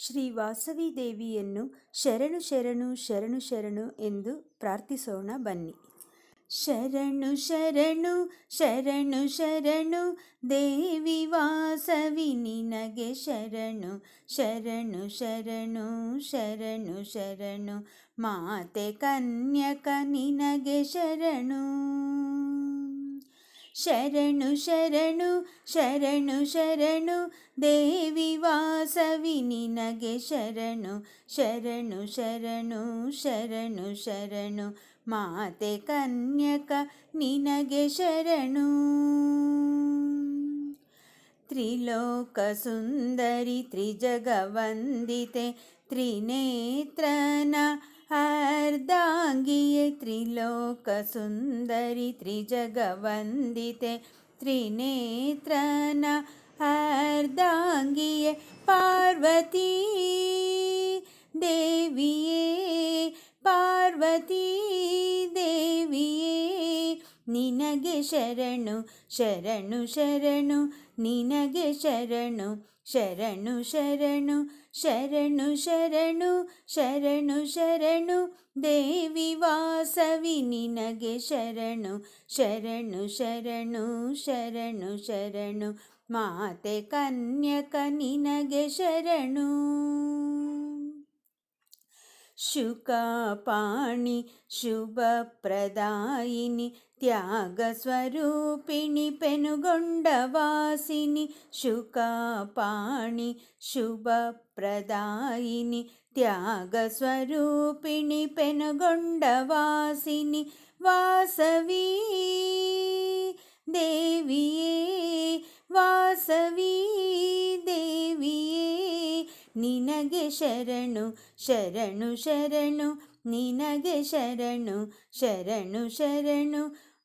ಶ್ರೀ ವಾಸವಿ ದೇವಿಯನ್ನು ಶರಣು ಶರಣು ಶರಣು ಶರಣು ಎಂದು ಪ್ರಾರ್ಥಿಸೋಣ ಬನ್ನಿ ಶರಣು ಶರಣು ಶರಣು ಶರಣು ದೇವಿ ವಾಸವಿ ನಿನಗೆ ಶರಣು ಶರಣು ಶರಣು ಶರಣು ಶರಣು ಮಾತೆ ಕನ್ಯಕ ನಿನಗೆ ಶರಣು ಶರಣು ಶರಣು ಶರಣು ಶರಣು, ದೇವಿ ವಾಸವಿ ನಿನಗೆ ಶರಣು ಶರಣು ಶರಣು ಶರಣು ಶರಣು, ಮಾತೆ ಕನ್ಯಕ ನಿನಗೆ ಶರಣು. ತ್ರಿಲೋಕ ಸುಂದರಿ ತ್ರಿಜಗವಂದಿತೆ हर्दाङ्गिये त्रिलोकसुन्दरि त्रिजगवन्दिते त्रिनेत्रन हर्दाङ्गिये पार्वती देविये पार्वती देवी ನಿನಗೆ ಶರಣು ಶರಣು ಶರಣು ನಿನಗೆ ಶರಣು ಶರಣು ಶರಣು ಶರಣು ಶರಣು ಶರಣು ಶರಣು ದೇವಿ ವಾಸವಿ ನಿನಗೆ ಶರಣು ಶರಣು ಶರಣು ಶರಣು ಶರಣು ಮಾತೆ ಕನ್ಯಕ ನಿನಗೆ ಶರಣು శుకపాణి శుభప్రదాయిని త్యాగస్వరూపిణి పెనుగొండవాసిని శుకపాణి శుభప్రదాయిని త్యాగస్వరూపిణి పెనుగొండవాసిని వాసవీ దేవి ನಿನಗೆ ಶರಣು ಶರಣು ಶರಣು ನಿನಗೆ ಶರಣು ಶರಣು ಶರಣು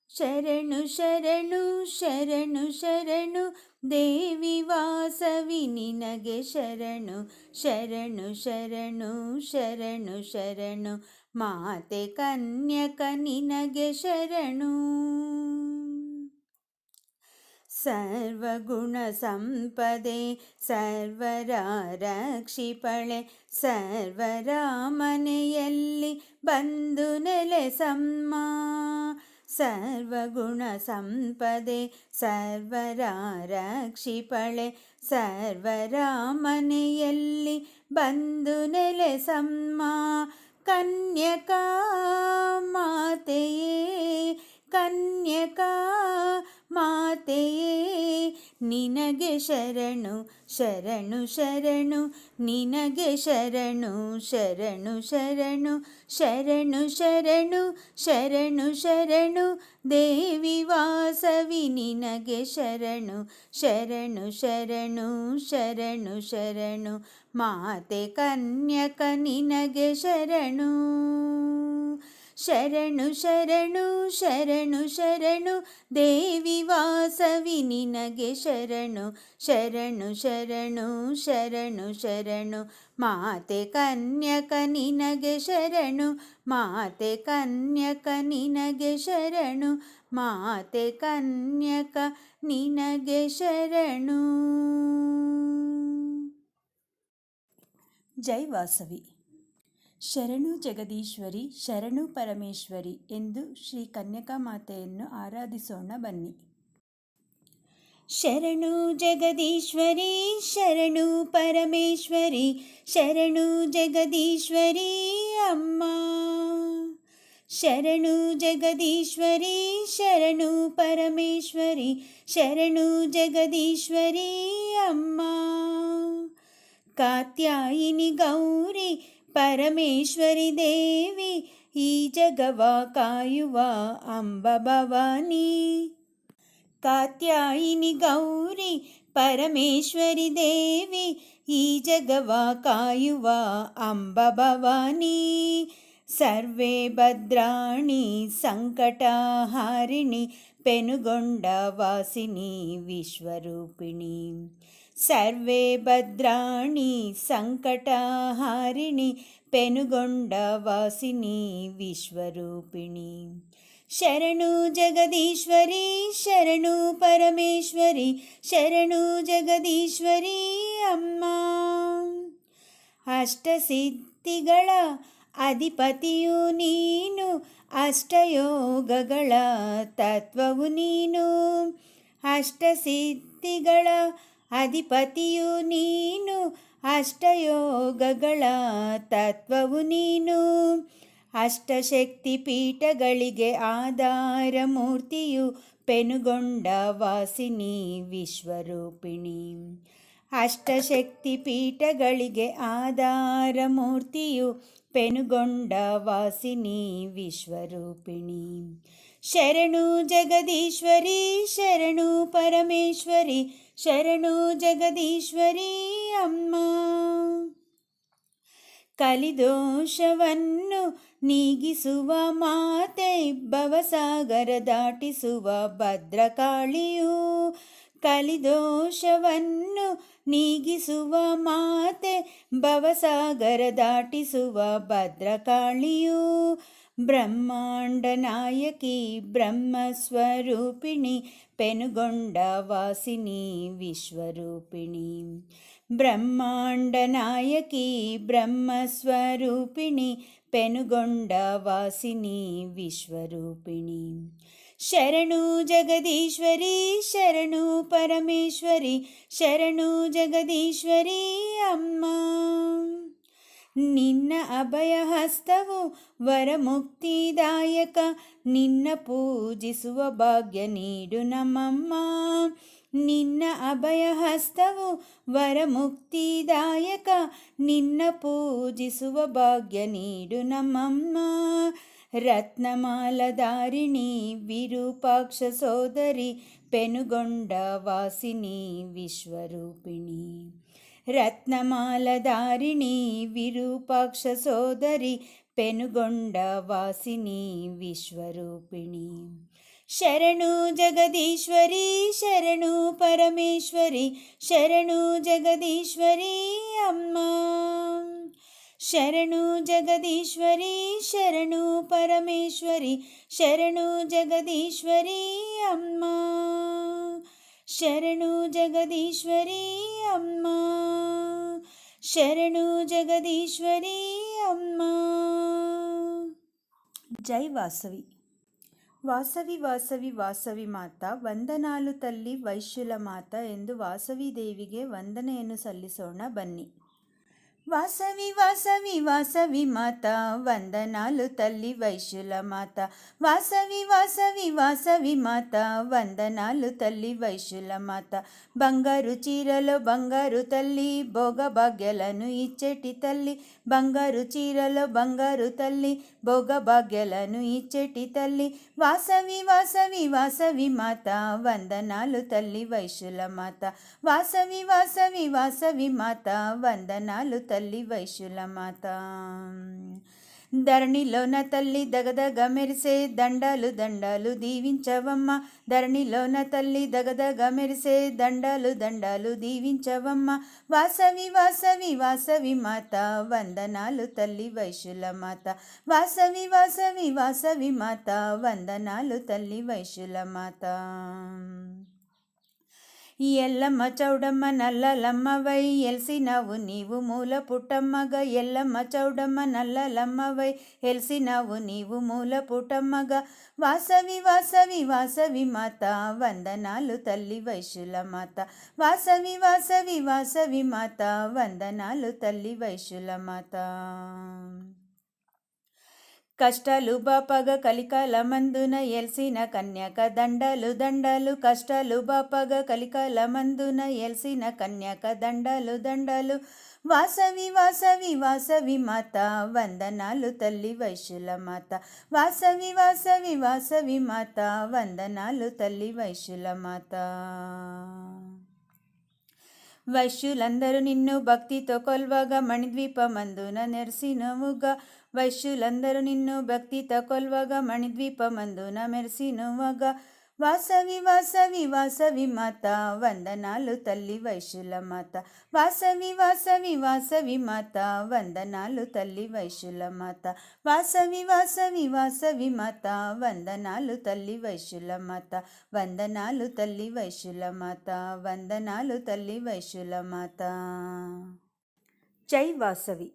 ಶರಣು ಶರಣು ಶರಣು ಶರಣು ದೇವಿ ವಾಸವಿ ನಿನಗೆ ಶರಣು ಶರಣು ಶರಣು ಶರಣು ಶರಣು ಮಾತೆ ಕನ್ಯಕ ನಿನಗೆ ಶರಣು सर्वगुणसम्पदे सर्वरारक्षिपळे सर्वरामनेयल्लि बन्धु नेलेसम्मा सर्वगुणसम्पदे सर्वरारक्षिपळे सर्वरामनेयल्लि बन्धु नेलेसम्मा कन्यका माते ನಿನಗೆ ಶರಣು ಶರಣು ಶರಣು. ನಿನಗೆ ಶರಣು ಶರಣು ಶರಣು. ಶರಣು ಶರಣು ಶರಣು ಶರಣು. ದೇವಿ ವಾಸವಿ, ನಿನಗೆ ಶರಣು. ಶರಣು ಶರಣು ಶರಣು ಶರಣು. ಮಾತೆ, ಕನ್ಯಕ, ನಿನಗೆ ಶರಣು. ಶರಣು ಶರಣು ಶರಣು ಶರಣು. ದೇವಿ ವಾಸವಿ, ನಿನಗೆ ಶರಣು. ಶರಣು ಶರಣು ಶರಣು ಶರಣು. ಮಾತೆ ಕನ್ಯಕ, ನಿನಗೆ ಶರಣು. ಮಾತೆ ಕನ್ಯಕ, ನಿನಗೆ ಶರಣು. ಮಾತೆ ಕನ್ಯಕ, ನಿನಗೆ ಶರಣು. ಜೈ ವಾಸವಿ. ಶರಣು ಜಗದೀಶ್ವರಿ, ಶರಣು ಪರಮೇಶ್ವರಿ ಎಂದು ಶ್ರೀ ಕನ್ಯಕಾ ಮಾತೆಯನ್ನು ಆರಾಧಿಸೋಣ ಬನ್ನಿ. ಶರಣು ಜಗದೀಶ್ವರಿ, ಶರಣು ಪರಮೇಶ್ವರಿ, ಶರಣು ಜಗದೀಶ್ವರಿ ಅಮ್ಮ. ಶರಣು ಜಗದೀಶ್ವರಿ, ಶರಣು ಪರಮೇಶ್ವರಿ, ಶರಣು ಜಗದೀಶ್ವರಿ ಅಮ್ಮ. ಕಾತ್ಯಾಯಿನಿ ಗೌರಿ పరమేశ్వరి దేవి ఈ జగవా కాయువా అంబ భవానీ. కాత్యాయిని గౌరి పరమేశ్వరి దేవి ఈ జగవా కాయువా అంబ భవానీ. సర్వే భద్రాణి సంకటహారిణి పెనుగొండ వాసిని విశ్వరూపిణి. ಸರ್ವೇ ಭದ್ರಾಣಿ ಸಂಕಟಹಾರಿಣಿ ಪೆನುಗೊಂಡ ವಾಸಿನಿ ವಿಶ್ವರೂಪಿಣಿ ಶರಣು ಜಗದೀಶ್ವರಿ ಶರಣು ಪರಮೇಶ್ವರಿ ಶರಣು ಜಗದೀಶ್ವರಿ ಅಮ್ಮ ಅಷ್ಟಸಿದ್ಧಿಗಳ ಅಧಿಪತಿಯು ನೀನು ಅಷ್ಟಯೋಗಗಳ ತತ್ವವು ನೀನು ಅಷ್ಟಸಿದ್ಧಿಗಳ ಅಧಿಪತಿಯು ನೀನು, ಅಷ್ಟಯೋಗಗಳ ತತ್ವವು ನೀನು. ಅಷ್ಟಶಕ್ತಿ ಪೀಠಗಳಿಗೆ ಆಧಾರ ಮೂರ್ತಿಯು ಪೆನುಗೊಂಡ ವಾಸಿನಿ ವಿಶ್ವರೂಪಿಣಿ. ಅಷ್ಟಶಕ್ತಿ ಪೀಠಗಳಿಗೆ ಆಧಾರ ಮೂರ್ತಿಯು ಪೆನುಗೊಂಡ ವಾಸಿನಿ ವಿಶ್ವರೂಪಿಣಿ. ಶರಣು ಜಗದೀಶ್ವರಿ, ಶರಣು ಪರಮೇಶ್ವರಿ ಶರಣು ಜಗದೀಶ್ವರಿ ಅಮ್ಮ. ಕಲಿದೋಷವನ್ನು ನೀಗಿಸುವ ಮಾತೆ ಭವಸಾಗರ ದಾಟಿಸುವ ಭದ್ರಕಾಳಿಯು ಕಲಿದೋಷವನ್ನು ನೀಗಿಸುವ ಮಾತೆ ಭವಸಾಗರ ದಾಟಿಸುವ ಭದ್ರಕಾಳಿಯು బ్రహ్మాండనాయకి బ్రహ్మస్వరూపిణి పెనుగొండ వాసిని విశ్వరూపిణి. బ్రహ్మాండనాయకి బ్రహ్మస్వరూపిణి పెనుగొండ వాసిని విశ్వరూపిణి. శరణు జగదీశ్వరి శరణు పరమేశ్వరి శరణు జగదీశ్వరి అమ్మా. ನಿನ್ನ ಅಭಯ ಹಸ್ತವು ವರಮುಕ್ತಿದಾಯಕ ನಿನ್ನ ಪೂಜಿಸುವ ಭಾಗ್ಯ ನೀಡು ನಮ್ಮಮ್ಮ ನಿನ್ನ ಅಭಯ ಹಸ್ತವು ವರಮುಕ್ತಿದಾಯಕ ನಿನ್ನ ಪೂಜಿಸುವ ಭಾಗ್ಯ ನೀಡು ನಮ್ಮಮ್ಮ ರತ್ನಮಾಲಧಾರಿಣಿ ವಿರೂಪಾಕ್ಷ ಸೋದರಿ ಪೆನುಗೊಂಡ ವಾಸಿನಿ ವಿಶ್ವರೂಪಿಣಿ రత్నమాలధారిణి విరూపాక్ష సోదరి పెనుగొండ వాసిని విశ్వరూపిణి. శరణు జగదీశ్వరి శరణు పరమేశ్వరి శరణు జగదీశ్వరి అమ్మా. శరణు జగదీశ్వరి శరణు పరమేశ్వరి శరణు జగదీశ్వరి అమ్మా. ಶರಣು ಜಗದೀಶ್ವರಿ ಅಮ್ಮ ಶರಣು ಜಗದೀಶ್ವರಿ ಅಮ್ಮ జై వాసవి వాసవి వాసవి వాసవి ಮಾತ ವಂದನಾಲು ತಲ್ಲಿ ವೈಶ್ಯುಲ ಮಾತ ಎಂದು ವಾಸವಿ ದೇವಿಗೆ ವಂದನೆಯನ್ನು ಸಲ್ಲಿಸೋಣ ಬನ್ನಿ వాసవి వాసవి వాసవి మాత వందనాలు తల్లి వైశ్యుల మాత. వాసవి వాసవి వాసవి మాత వందనాలు తల్లి వైశ్యుల మాత. బంగారు చీరలో బంగారు తల్లి భోగభాగ్యాలను ఇచ్చేటి తల్లి. బంగారు చీరలో బంగారు తల్లి భోగభాగ్యాలను ఇచ్చేటి తల్లి. వాసవి వాసవి వాసవి మాత వందనాలు తల్లి వైశ్యుల మాత. వాసవి వాసవి వాసవి మాత వందనాలు తల్లి వైశ్యుల మాత. ధరణిలోన తల్లి దగదగ మెరిసే దండాలు దండాలు దీవించవమ్మ. ధరణిలోన తల్లి దగదగ మెరిసే దండాలు దండాలు దీవించవమ్మ. వాసవి వాసవి వాసవి మాత వందనాలు తల్లి వైశ్యుల మాత. వాసవి వాసవి వాసవి మాత వందనాలు తల్లి వైశ్యుల మాత. ఈ ఎల్లమ్మ చౌడమ్మ నల్లలమ్మవై ఎల్సినావు నీవు మూల పుట్టమ్మగా. ఎల్లమ్మ చౌడమ్మ నల్లలమ్మవై ఎల్సినావు నీవు మూల పుట్టమ్మగా. వాసవి వాసవి వాసవి మాత వందనాలు తల్లి వైశ్యుల మాత. వాసవి వాసవి వాసవి మాత వందనాలు తల్లి వైశ్యుల మాత. కష్టాలు బాపగ కలికాల మందున ఎల్సిన కన్యక దండలు దండలు కష్టాలు బాపగ కలికాల మందున ఎల్సిన కన్యక దండలు దండలు. వాసవి వాసవి వాసవి మాత వందనాలు తల్లి వైశ్యుల మాత. వాసవి వాసవి వాసవి మాత వందనాలు తల్లి వైశ్యుల మాత. వైశ్యులందరూ నిన్ను భక్తితో కొల్వగా మణిద్వీపమందున నెర్సినవుగా వైశ్యులందరూ నిన్ను భక్తితో కొల్వగా మణిద్వీపమందున మెర్సినవుగా వాసవి వాసవి వాసవి మాత వందనాలు తల్లి వైశుల మాత. వాసవి వాసవి వాసవి మాత వందనాలు తల్లి వైశుల మాత. వాసవి వాసవి వాసవి మాత వందనాలు తల్లి వైశుల మాత. వందనాలు తల్లి వైశుల మాత వందనాలు తల్లి వైశుల మాత. జై వాసవి.